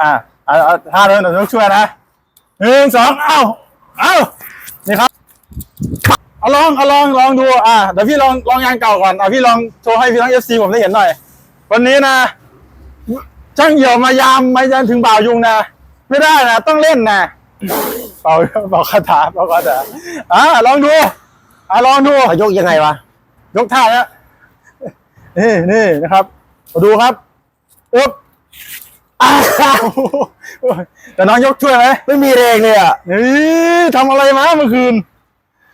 อ่าเอาเอาท่าเดินเดี๋ยวยกช่วยนะหนึ่งสองเอ้าเอ้านี่ครับเอาลองเอาลองลองดูอ่าเดี๋ยวพี่ลองลองยางเก่าก่อนเอาพี่ลองโชว์ให้พี่น้องเอฟซีผมได้เห็นหน่อย วันนี้นะช่างเหี่ยวมายามมายันถึงบ่าวยุงนะไม่ได้นะต้องเล่นนะเป่าเป่าคาถาเป่าคาถาอ่าลองดูอ่าลองดูเขายกยังไงวะยกท่าแล้วนี่นี่นะครับมาดูครับอึ๊บอ้าว แต่น้องยกช่วยไหมไม่มีแรงเลยอะนี่ทำอะไรมาเมื่อคืน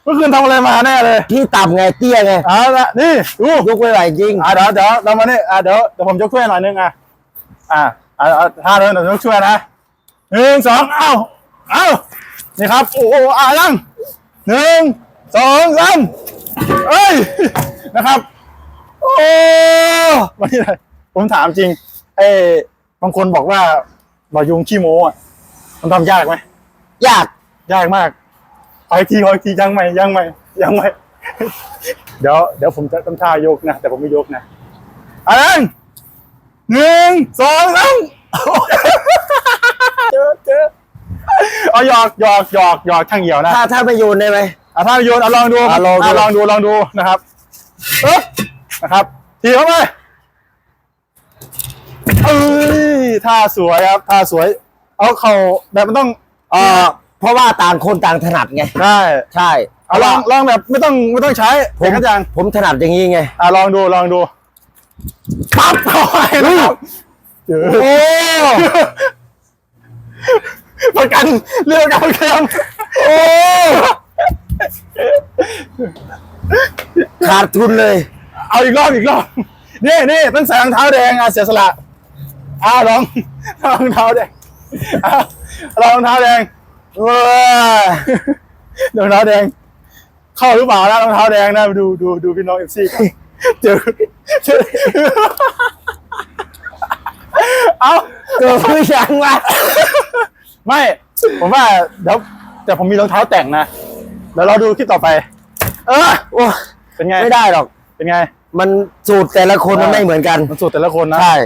เมื่อคืนทำอะไรมาแน่เลย ที่ต่ำไงเตี้ยไงเอาละนี่ดูยกไม่ไหวจริงอ่าเดี๋ยวเดี๋ยวเรามาเนี่ยอ่าเดี๋ยวเดี๋ยวผมยกช่วยหน่อยนึงอะอ่าอ่าเอาท่าเดินเดี๋ยวยกช่วยนะหนึ่งสองเอ้าเอ้านี่ครับ โอ้โหอ่ายังหนึ่งสองสามเอ้ยนะครับ โอ้วันนี้เลยผมถามจริงไอ้ บางคนบอกว่าบายุงขี้โม้อะมันทำยากไหมยาก ยากมากขออีกทีขออีกทียังไม่ยังไม่ยังไม่ เดี๋ยวเดี๋ยวผมจะทำท่ายกนะแต่ผมไม่ยกนะอันหนึ่งสองสามเจอเจอเอาหยอกหยอกหยอกหยอกช่างเหี่ยวนะถ้าถ้าไม่โยนได้ไหม อะถ้าโยนเอาลองดูอะลองดูะลองดูลองดูนะครับปึ๊บนะครับทีเข้าไปเอ้ยท่าสวยครับท่าสวย เอาเข่าแบบมันต้องเอ่อเพราะว่าต่างคนต่างถนัดไง ใช่ใช่เอาลองลองแบบไม่ต้องไม่ต้องใช้ผเห็มนกันยังผมถนัดอย่างนี้ไงอะลองดูลองดูปั๊บเข้าไปนะครับเจอโอ้ประกันเรื่องการเคลมโอ้ขาดทุนเลย เอาอีกรอบอีกรอบนี่นี่ต้องใส่รองเท้าแดงอะเสียสละ อะลองรองเท้าแดงอะรองเท้าแดงเออรองเท้าแดง เข้าหรือเปล่านะรองเท้าแดงนะดูดูดูพี่น้องเอฟซีเจอเจอเอาเกิดไม่ยังวะไม่ ผมว่าเดี๋ยวแต่ผมมีรองเท้าแต่งนะเดี๋ยวเราดูคลิปต่อไป เออโอ้เป็นไงไม่ได้หรอก เป็นไง มันสูตรแต่ละคนมันไม่เหมือนกัน มันสูตรแต่ละคนนะ ใช่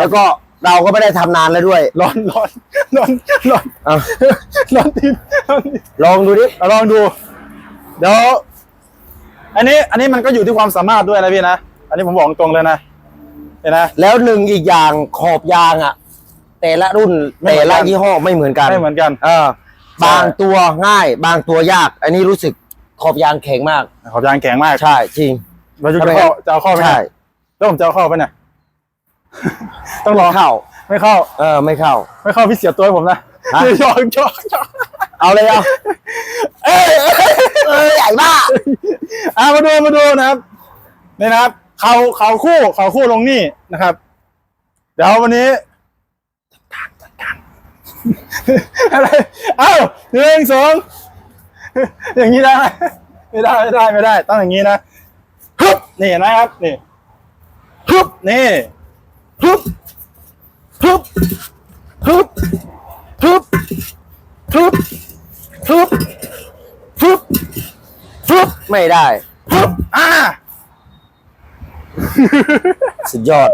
แล้วก็ เราก็ไม่ได้ทำนานแล้วด้วย ร้อนร้อนร้อนร้อนเอาร้อนทีนร้อนทีนลองดูดิ เอาลองดู เดี๋ยว อันนี้ อันนี้มันก็อยู่ที่ความสามารถด้วยนะพี่นะ อันนี้ผมบอกตรงเลยนะเห็นนะ แล้วหนึ่งอีกอย่างขอบยางอะ แต่ละรุ่นไม่เหมืแต่อนกัน ละยี่ห้อไม่เหมือนกันไม่เหมือนกัน เออบางตัวง่าย บางตัวยาก อันนี้รู้สึกขอบยางแข็งมาก ขอบยางแข็งมากใช่จริง เราจะทำไมเข้าจะเอาเข้าไหมใช่ แล้วผมจะเอาเข้าไปเนี่ย ต้องรอเข้า ไม่เข้า เออไม่เข้า ไม่เข้าพี่เสียตัวให้ผมนะฮะ หยอกหยอกหยอกเอาเลยเอาเอ้ยเอ้ยใหญ่บ้าอะมาดูมาดูนะครับนี่นะครับ เขาเขาคู่เขาคู่ลงนี่นะครับ เดี๋ยววันนี้อะไรเอ้าหนึ่งสองอย่างนี้ได้ไหมไม่ได้ไม่ได้ไม่ได้ ต้องอย่างนี้นะฮึบนี่เห็นไหมครับนี่ฮึบนี่ฮึบฮึ บฮึบฮึบฮึบฮึบฮึบฮึบไม่ได้ฮึบอ่า สุดยอด